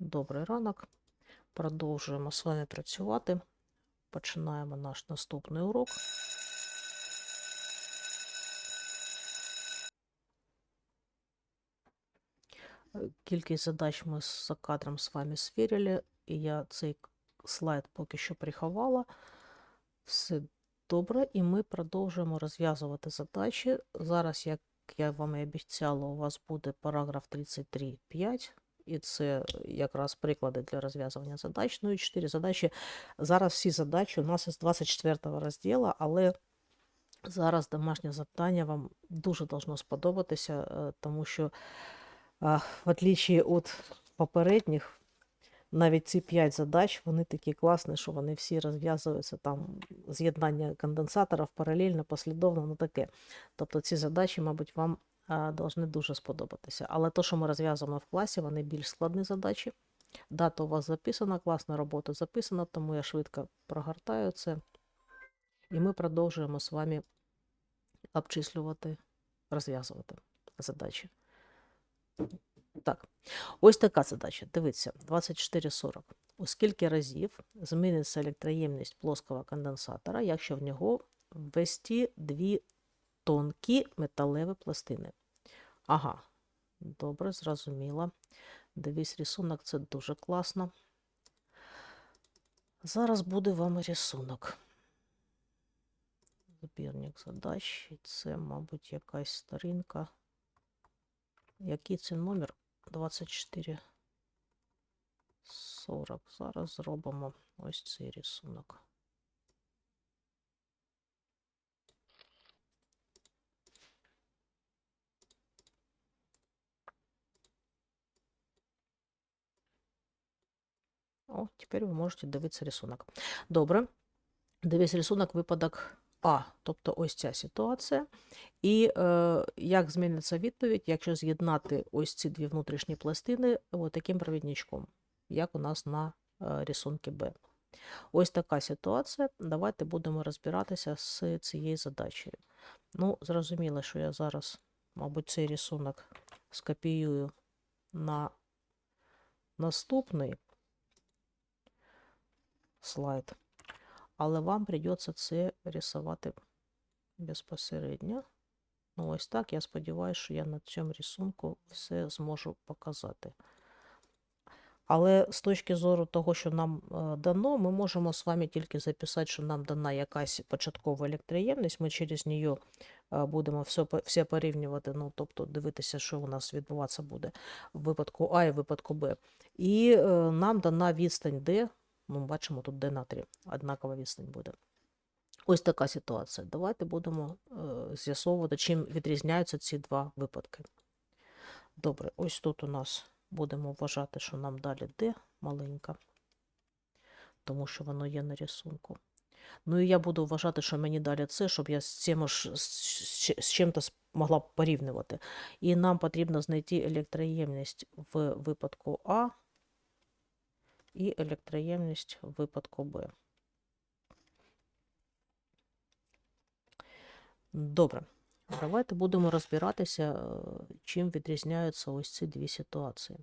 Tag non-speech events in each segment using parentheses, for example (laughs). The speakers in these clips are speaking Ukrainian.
Добрий ранок. Продовжуємо з вами працювати. Починаємо наш наступний урок. Е, Кількість задач ми за кадром з вами звірили, і я цей слайд поки що приховала. Все добре, і ми продовжуємо розв'язувати задачі. Зараз, як я вам і обіцяла, у вас буде параграф 33.5, і це якраз приклади для розв'язування задач. Ну і 4 задачі. Зараз всі задачі у нас із 24 розділу, але зараз домашнє завдання вам дуже должно сподобатися, е, тому що, в отличие від попередніх, навіть ці 5 задач, вони такі класні, що вони всі розв'язуються там з'єднання конденсаторів паралельно, послідовно, ну таке. Тобто ці задачі, мабуть, вам должны дуже сподобатися. Але то, що ми розв'язуємо в класі, вони більш складні задачі. Дата у вас записана, класна робота записана, тому я швидко прогортаю це. І ми продовжуємо з вами обчислювати, розв'язувати задачі. Так, ось така задача. Дивіться, 2440. У скільки разів зміниться електроємність плоского конденсатора, якщо в нього ввести дві тонкі металеві пластини? Ага, добре, зрозуміло. Дивись, рисунок це дуже класно. Зараз буде вам рисунок. Збірник задач. Це, мабуть, якась сторінка. Який це номер? 24. 40. Зараз зробимо ось цей рисунок. О, тепер ви можете дивитися рисунок. Добре. Дивись рисунок випадок А, тобто ось ця ситуація. І е, як зміниться відповідь, якщо з'єднати ось ці дві внутрішні пластини таким провідничком, як у нас на е, рисунку Б. Ось така ситуація. Давайте будемо розбиратися з цією задачею. Ну, зрозуміло, що я зараз, мабуть, цей рисунок скопіюю на наступний слайд. Але вам придеться це рисувати безпосередньо. Ну, ось так. Я сподіваюся, що я на цьому рисунку все зможу показати. Але з точки зору того, що нам е, дано, ми можемо з вами тільки записати, що нам дана якась початкова електроємність. Ми через неї е, будемо все, все порівнювати, ну, тобто дивитися, що у нас відбуватися буде в випадку А і в випадку Б. І е, нам дана відстань D, ну, бачимо, тут D натрій, однакова відстань буде. Ось така ситуація. Давайте будемо е, з'ясовувати, чим відрізняються ці два випадки. Добре, ось тут у нас будемо вважати, що нам далі D маленька, тому що воно є на рисунку. Ну і я буду вважати, що мені далі це, щоб я з цим ж з, чим-то могла порівнювати. І нам потрібно знайти електроємність в випадку А і електроємність випадку Б. Добре. Давайте будемо розбиратися, е, чим відрізняються ось ці дві ситуації.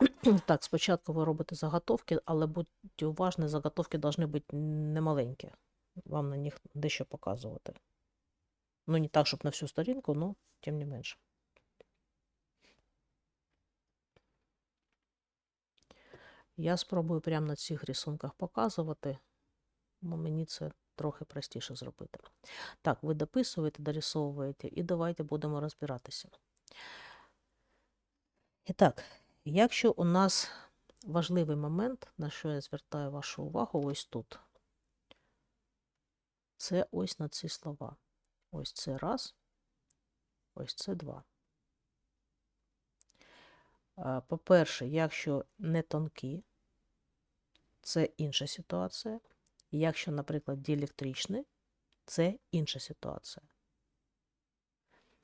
(clears throat) Так, спочатку ви робите заготовки, але будьте уважні, заготовки повинні бути немаленькі. Вам на них дещо показувати. Ну, не так, щоб на всю сторінку, але тим не менше. Я спробую прямо на цих рисунках показувати, бо мені це трохи простіше зробити. Так, ви дописуєте, дорисовуєте, і давайте будемо розбиратися. І так, якщо у нас важливий момент, на що я звертаю вашу увагу, ось тут. Це ось на ці слова. Ось це раз, ось це два. По-перше, якщо не тонкі, це інша ситуація. Якщо, наприклад, діелектричний, це інша ситуація.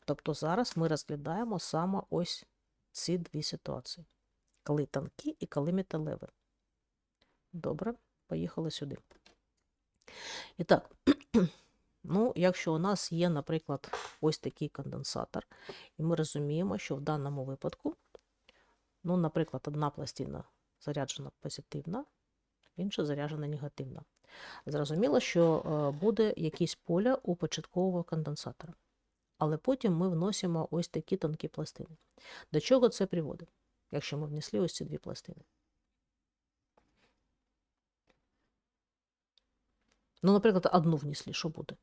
Тобто зараз ми розглядаємо саме ось ці дві ситуації. Коли тонкі і коли металеві. Добре, поїхали сюди. І так, (clears throat) ну, якщо у нас є, наприклад, ось такий конденсатор, і ми розуміємо, що в даному випадку Ну, наприклад, одна пластина заряджена позитивна, інша заряджена негативна. Зрозуміло, що е, буде якісь поля у початкового конденсатора. Але потім ми вносимо ось такі тонкі пластини. До чого це приводить, якщо ми внесли ось ці дві пластини? Ну, наприклад, одну внесли, що буде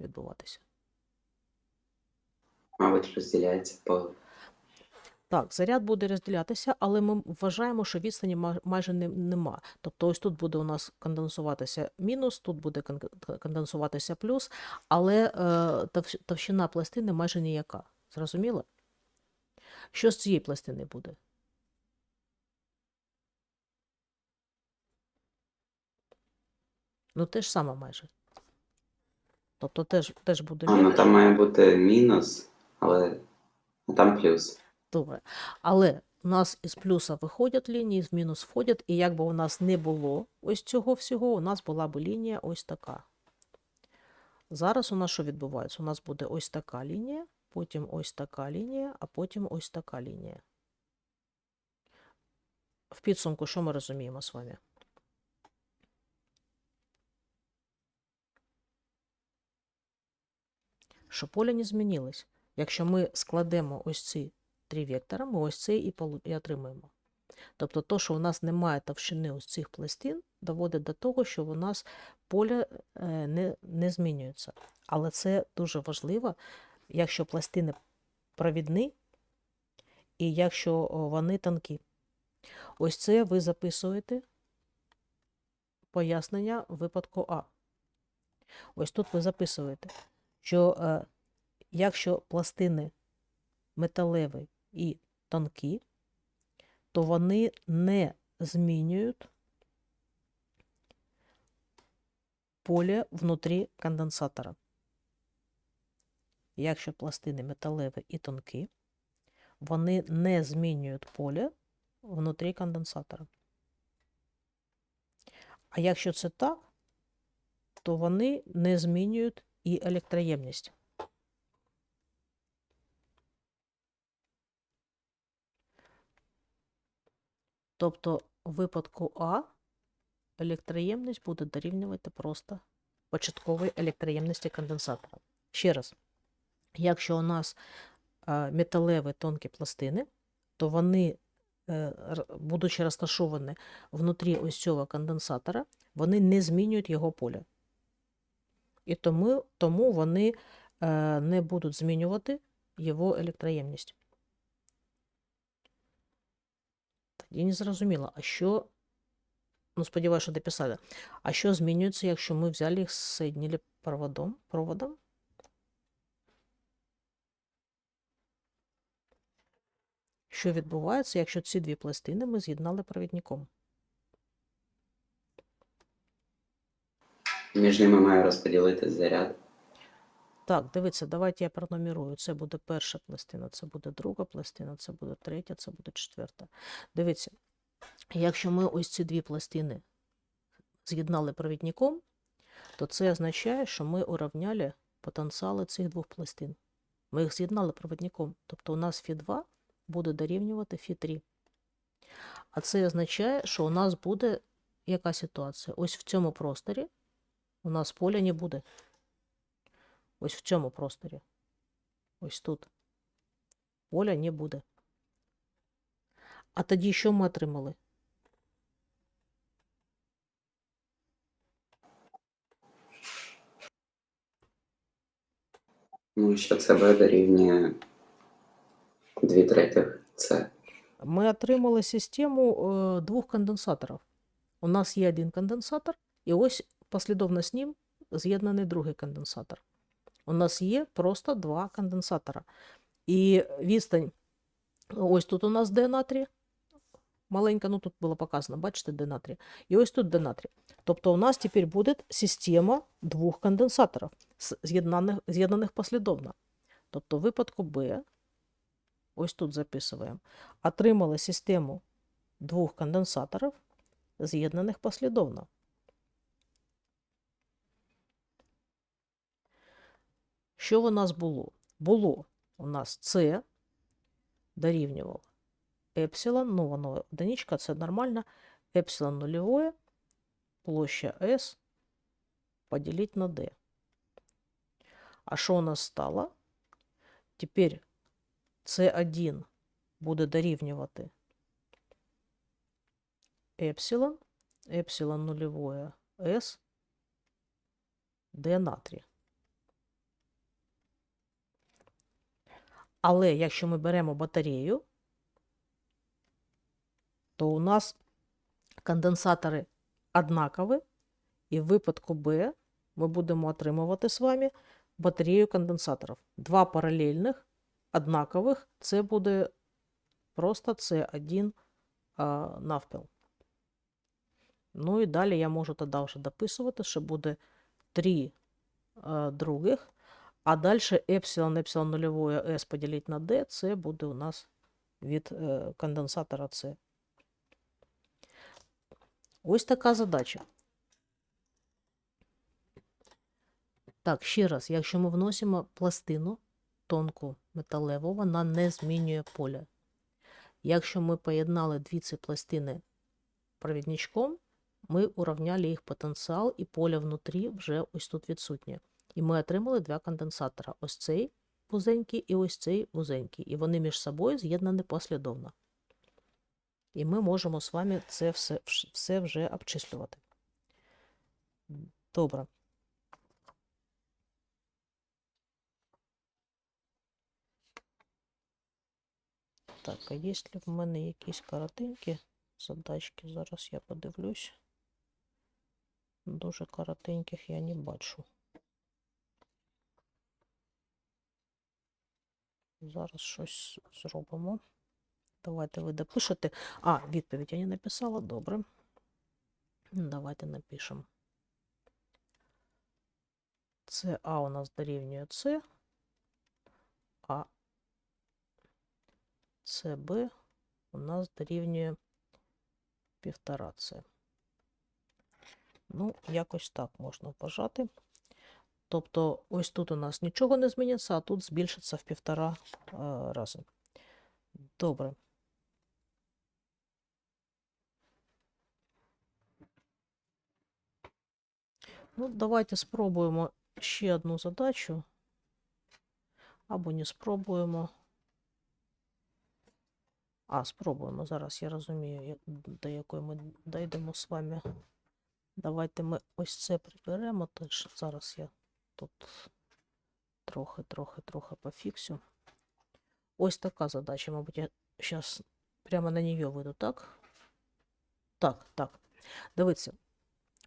відбуватися? Мабуть, розділяється по Так, заряд буде розділятися, але ми вважаємо, що відстані майже нема. Тобто ось тут буде у нас конденсуватися мінус, тут буде конденсуватися плюс, але е, товщина пластини майже ніяка. Зрозуміло? Що з цієї пластини буде? Ну, те ж саме майже. Тобто теж, теж буде А, ну там має бути мінус, але там плюс. Добре. Але у нас із плюса виходять лінії, з мінус входять, і якби у нас не було ось цього всього, у нас була б лінія ось така. Зараз у нас що відбувається? У нас буде ось така лінія, потім ось така лінія, а потім ось така лінія. В підсумку, що ми розуміємо з вами? Що поля не змінилось. Якщо ми складемо ось ці три вектора, ми ось цей і, отримаємо. Тобто, то, що у нас немає товщини ось цих пластин, доводить до того, що у нас поле е, не, не змінюється. Але це дуже важливо, якщо пластини провідні і якщо вони тонкі. Ось це ви записуєте пояснення випадку А. Ось тут ви записуєте, що е, якщо пластини металеві і тонкі, то вони не змінюють поле внутрі конденсатора. Якщо пластини металеві і тонкі, вони не змінюють поле внутрі конденсатора. А якщо це так, то вони не змінюють і електроємність. Тобто в випадку А електроємність буде дорівнювати просто початковій електроємності конденсатора. Ще раз, якщо у нас е, металеві тонкі пластини, то вони, е, будучи розташовані внутрі ось цього конденсатора, вони не змінюють його поля. І тому, тому вони е, не будуть змінювати його електроємність. Тоді не зрозуміло, а що, ну сподіваюся, дописали, а що змінюється, якщо ми взяли їх соєднили проводом, проводом? Що відбувається, якщо ці дві пластини ми з'єднали провідником? Між ними має розподілити заряд. Так, дивіться, давайте я пронумерую. Це буде перша пластина, це буде друга пластина, це буде третя, це буде четверта. Дивіться, якщо ми ось ці дві пластини з'єднали провідником, то це означає, що ми урівняли потенціали цих двох пластин. Ми їх з'єднали провідником. Тобто у нас Фі2 буде дорівнювати Фі3. А це означає, що у нас буде яка ситуація? Ось в цьому просторі у нас поля не буде. Ось в цьому просторі. Ось тут. Поля не буде. А тоді що ми отримали? Ну, що це В дорівнює 2 третіх С. Ми отримали систему е, двох конденсаторів. У нас є один конденсатор, і ось послідовно з ним з'єднаний другий конденсатор. У нас є просто два конденсатора. І відстань, ось тут у нас Д натрій, маленька, ну тут було показано, бачите, Д натрій. І ось тут Д натрій. Тобто у нас тепер буде система двох конденсаторів, з'єднаних, з'єднаних послідовно. Тобто в випадку Б, ось тут записуємо, отримали систему двох конденсаторів, з'єднаних послідовно. Що у нас було? Було у нас С дорівнювало епсилон, ну воно одиничка, це нормально, епсилон нулевое, площа S поділити на D. А що у нас стало? Тепер C1 буде дорівнювати епсилон, епсилон нулевое S, D натрій. Але якщо ми беремо батарею, то у нас конденсатори однакові, і в випадку Б ми будемо отримувати з вами батарею конденсаторів. Два паралельних, однакових, це буде просто С1 навпіл. Ну і далі я можу тоді вже дописувати, що буде три других, а далі епсилон, епсилон нульовое S поділити на D, це буде у нас від е, конденсатора С. Ось така задача. Так, ще раз, якщо ми вносимо пластину тонку металеву, вона не змінює поле. Якщо ми поєднали дві ці пластини провідничком, ми урівняли їх потенціал, і поле внутрі вже ось тут відсутнє. І ми отримали два конденсатора: ось цей вузенький і ось цей вузенький. І вони між собою з'єднані послідовно. І ми можемо з вами це все, все вже обчислювати. Добре. Так, а є ли в мене якісь коротенькі задачки? Зараз я подивлюсь. Дуже коротеньких я не бачу. Зараз щось зробимо. Давайте ви допишете. А, відповідь я не написала. Добре. Давайте напишемо. Це А у нас дорівнює С, а СБ у нас дорівнює півтора С. Ну, якось так можна вважати. Тобто, ось тут у нас нічого не зміниться, а тут збільшиться в півтора е, рази. Добре. Ну, давайте спробуємо ще одну задачу. Або не спробуємо. А, спробуємо. Зараз я розумію, до якої ми дійдемо з вами. Давайте ми ось це приберемо. Тож зараз я тут трохи, трохи, трохи пофіксю. Ось така задача, мабуть, я зараз прямо на неї вийду, так? Так, так. Дивіться.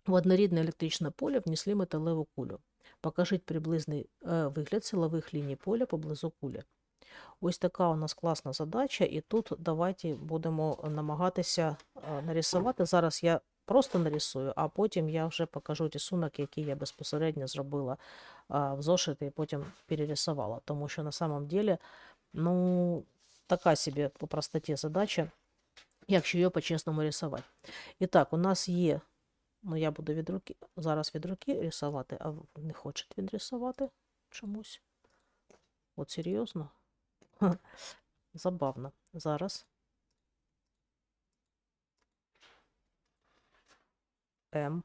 В однорідне електричне поле внесли металеву кулю. Покажіть приблизний е, вигляд силових ліній поля поблизу кулі. Ось така у нас класна задача, і тут давайте будемо намагатися е, нарисувати. Зараз я просто нарисую, а потім я вже покажу рисунок, який я безпосередньо зробила а, в зошиті і потім перерисувала. Тому що на самом деле, ну, така собі по простоті задача, якщо її по-чесному рисувати. І так, у нас є, ну я буду від руки, зараз від руки рисувати, а не хоче він рисувати чомусь. От серйозно? Ха, (laughs) Забавно. Зараз. М.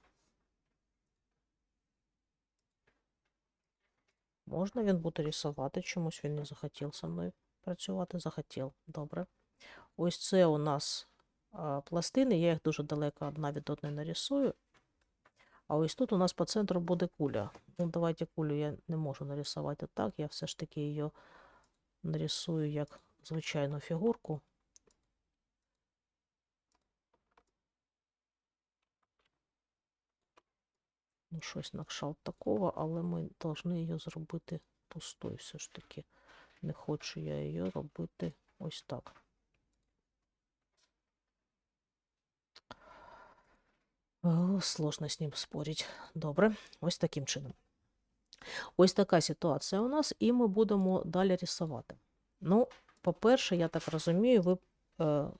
Можна він буде рисувати, чомусь він не захотів зі мною працювати. Захотів. Добре. Ось це у нас а, пластини, я їх дуже далеко одна від одної нарисую. А ось тут у нас по центру буде куля. Ну, давайте кулю я не можу нарисувати так. Я все ж таки її нарисую як звичайну фігурку. Ну, щось на кшталт такого, але ми повинні її зробити пустою все ж таки. Не хочу я її робити ось так. О, сложно з ним спорити. Добре, ось таким чином. Ось така ситуація у нас, і ми будемо далі рисувати. Ну, по-перше, я так розумію, ви е,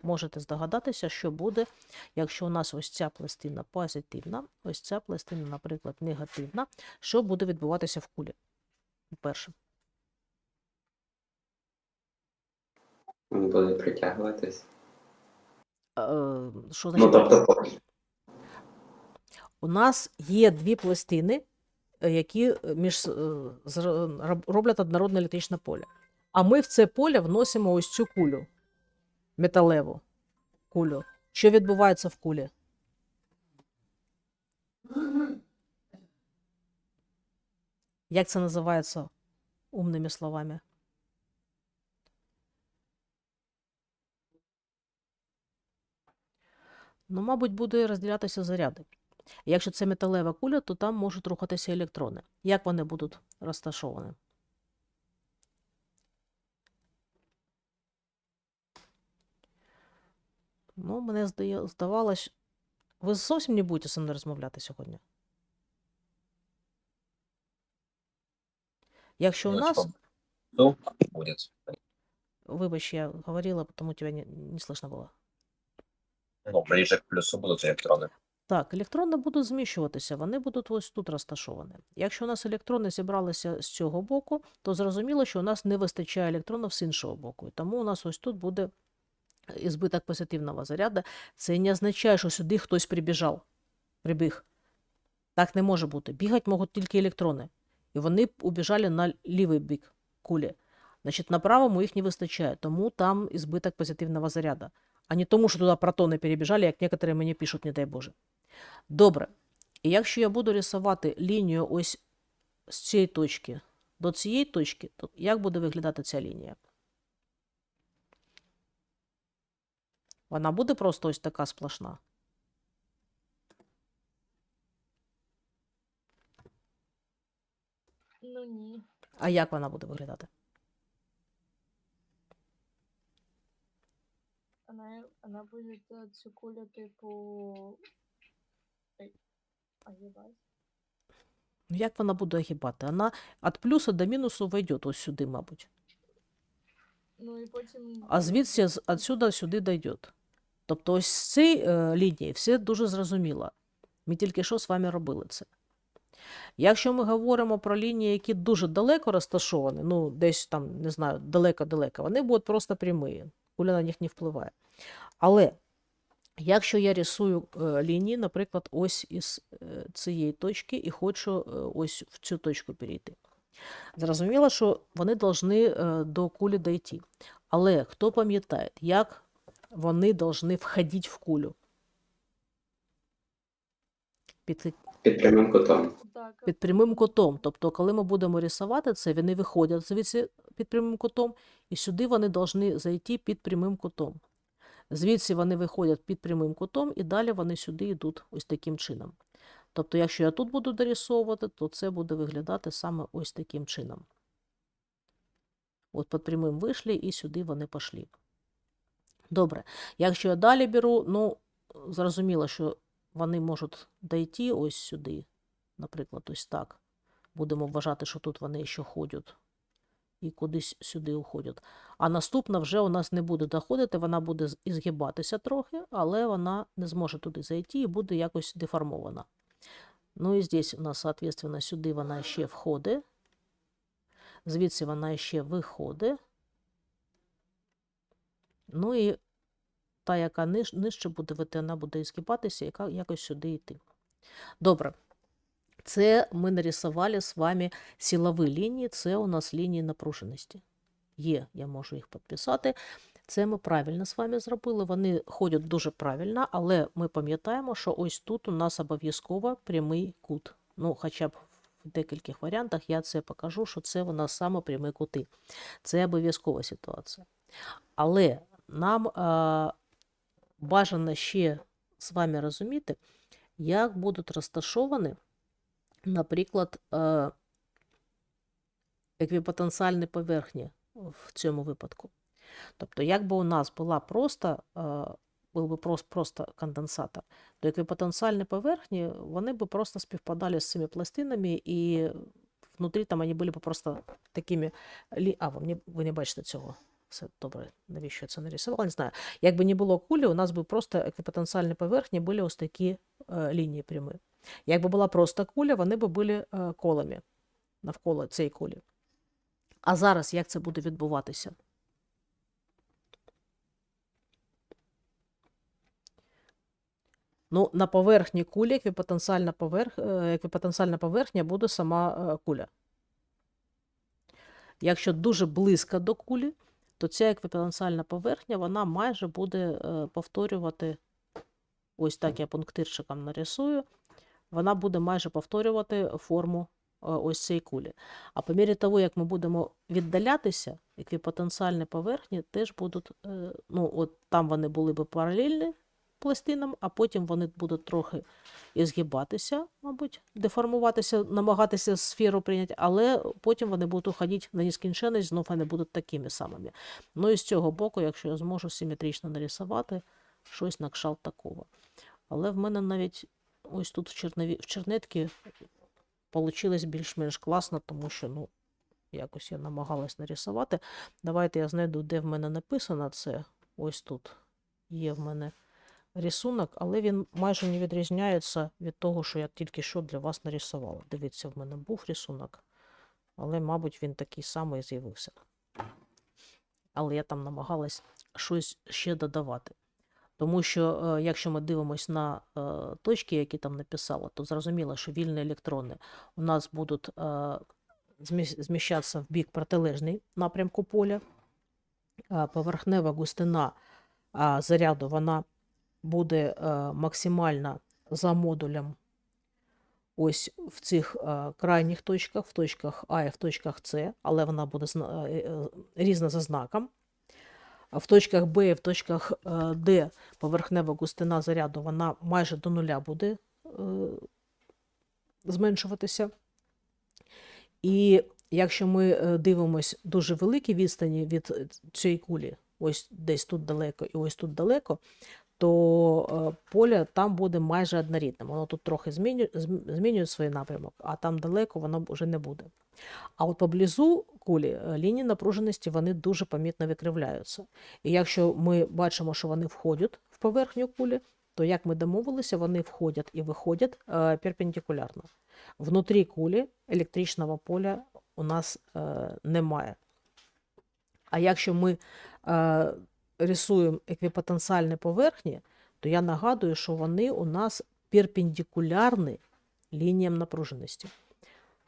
можете здогадатися, що буде, якщо у нас ось ця пластина позитивна, ось ця пластина, наприклад, негативна, що буде відбуватися в кулі? Перше. Буде притягуватись. Е, Що Ну, значить? тобто, У нас є дві пластини, е, які е, між, е, роблять однородне електричне поле. А ми в це поле вносимо ось цю кулю, металеву кулю. Що відбувається в кулі? Як це називається умними словами? Ну, мабуть, буде розділятися заряди. Якщо це металева куля, то там можуть рухатися електрони. Як вони будуть розташовані? Ну, мене здає, здавалось, ви зовсім не будете зі мною розмовляти сьогодні. Якщо у Ну, нас, типа, Ну, будет. вибач, я говорила, тому тебе не, не слышно було. Ну, ближе к плюсу будут электроны. Так, електрони будуть зміщуватися, вони будуть ось тут розташовані. Якщо у нас електрони зібралися з цього боку, то зрозуміло, що у нас не вистачає електронів з іншого боку. І тому у нас ось тут буде ізбиток позитивного заряду. Це не означає, що сюди хтось прибіжав, прибіг. Так не може бути. Бігати можуть тільки електрони. І вони убіжали на лівий бік кулі. Значить, на правому їх не вистачає, тому там ізбиток позитивного заряду. А не тому, що туди протони перебіжали, як некоторі мені пишуть, не дай Боже. Добре. І якщо я буду рисувати лінію ось з цієї точки до цієї точки, то як буде виглядати ця лінія? Вона буде просто ось така сплошна. Ну ні. А як вона буде виглядати? Она, она будет э, цю кулю типу. Огибать. Ну, Як вона буде огибати? Вона від плюсу до мінусу вийде ось сюди, мабуть. Ну і потім. А звідси отсюда сюди дійде. Тобто ось з цієї е, лінії все дуже зрозуміло. Ми тільки що з вами робили це. Якщо ми говоримо про лінії, які дуже далеко розташовані, ну десь там, не знаю, далеко-далеко, вони будуть просто прямі, куля на них не впливає. Але якщо я рисую е, лінії, наприклад, ось із е, цієї точки і хочу ось в цю точку перейти. Зрозуміло, що вони повинні до кулі дійти. Але хто пам'ятає, як вони повинні входити в кулю? Під, під прямим кутом. Під прямим кутом. Тобто, коли ми будемо рисувати це, вони виходять звідси під прямим кутом, і сюди вони повинні зайти під прямим кутом. Звідси вони виходять під прямим кутом, і далі вони сюди йдуть ось таким чином. Тобто, якщо я тут буду дорисовувати, то це буде виглядати саме ось таким чином. От під прямим вийшли, і сюди вони пішли. Добре. Якщо я далі беру, ну, зрозуміло, що вони можуть дійти ось сюди, наприклад, ось так. Будемо вважати, що тут вони ще ходять і кудись сюди уходять. А наступна вже у нас не буде доходити, вона буде ізгибатися трохи, але вона не зможе туди зайти і буде якось деформована. Ну і здесь у нас, соответственно, сюди вона ще входить, звідси вона ще виходить. Ну і та, яка нижче буде вити, вона буде ізгибатися, яка якось сюди йти. Добре. Це ми нарисували з вами силові лінії, це у нас лінії напруженості. Є, я можу їх підписати. Це ми правильно з вами зробили. Вони ходять дуже правильно, але ми пам'ятаємо, що ось тут у нас обов'язково прямий кут. Ну, хоча б в декількох варіантах я це покажу, що це у нас саме прямі кути. Це обов'язкова ситуація. Але нам бажано ще з вами розуміти, як будуть розташовані, наприклад, е, еквіпотенціальні поверхні в цьому випадку. Тобто, якби у нас була просто, е, був би просто, конденсатор, то еквіпотенціальні поверхні, вони б просто співпадали з цими пластинами, і внутрі там вони були б просто такими. А, ви не бачите цього. Все добре, навіщо я це нарисувала? Не знаю. Якби не було кулі, у нас би просто еквіпотенціальні поверхні були ось такі е, лінії прямі. Якби була просто куля, вони б були е, колами навколо цієї кулі. А зараз як це буде відбуватися? Ну, на поверхні кулі еквіпотенціальна, поверх... еквіпотенціальна поверхня буде сама е, куля. Якщо дуже близько до кулі, то ця еквіпотенціальна поверхня вона майже буде е, повторювати, ось так я пунктирчиком нарисую, вона буде майже повторювати форму е, ось цієї кулі. А по мірі того, як ми будемо віддалятися, еквіпотенціальні поверхні теж будуть, е, ну, от там вони були би паралельні пластинам, а потім вони будуть трохи і згибатися, мабуть, деформуватися, намагатися сферу прийняти, але потім вони будуть уходити на нескінченність, знов вони будуть такими самими. Ну і з цього боку, якщо я зможу симетрично нарисувати, щось на кшталт такого. Але в мене навіть ось тут в, чернові, в чернетці вийшло більш-менш класно, тому що, ну, якось я намагалась нарисувати. Давайте я знайду, де в мене написано це. Ось тут є в мене рисунок, але він майже не відрізняється від того, що я тільки що для вас нарисувала. Дивіться, в мене був рисунок, але, мабуть, він такий самий з'явився. Але я там намагалась щось ще додавати. Тому що, е, якщо ми дивимося на е, точки, які там написала, то зрозуміло, що вільні електрони у нас будуть е, зміщатися в бік протилежний напрямку поля. Поверхнева густина заряду вона буде е, максимальна за модулем ось в цих е, крайніх точках, в точках А і в точках С, але вона буде е, різна за знаком. В точках Б і в точках Д поверхнева густина заряду вона майже до нуля буде зменшуватися. І якщо ми дивимось дуже великі відстані від цієї кулі, ось десь тут далеко і ось тут далеко, то е, поле там буде майже однорідним. Воно тут трохи змінює, змінює свій напрямок, а там далеко воно вже не буде. А от поблизу кулі е, лінії напруженості вони дуже помітно викривляються. І якщо ми бачимо, що вони входять в поверхню кулі, то як ми домовилися, вони входять і виходять е, перпендикулярно. Внутрі кулі електричного поля у нас немає. А якщо ми рисуємо еквіпотенціальні поверхні, то я нагадую, що вони у нас перпендикулярні лініям напруженості.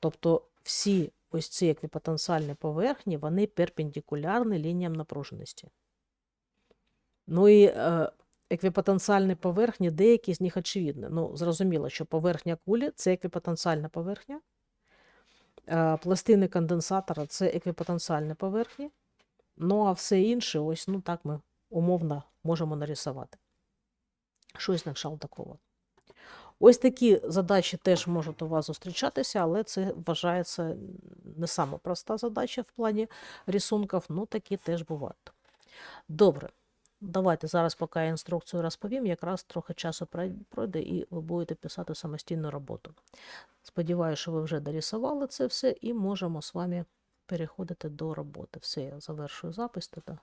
Тобто всі ось ці еквіпотенціальні поверхні, вони перпендикулярні лініям напруженості. Ну і е, еквіпотенціальні поверхні, деякі з них очевидні. Ну, зрозуміло, що поверхня кулі це еквіпотенціальна поверхня. Е, пластини конденсатора це еквіпотенціальні поверхні. Ну, а все інше, ось, ну так ми умовно можемо нарисувати. Щось на кшталт такого. Ось такі задачі теж можуть у вас зустрічатися, але це вважається не сама проста задача в плані рисунків, ну такі теж бувають. Добре. Давайте зараз, поки я інструкцію розповім, якраз трохи часу пройде і ви будете писати самостійну роботу. Сподіваюся, що ви вже дорисували це все і можемо з вами переходити до роботи. Все, я завершую запис. Тоді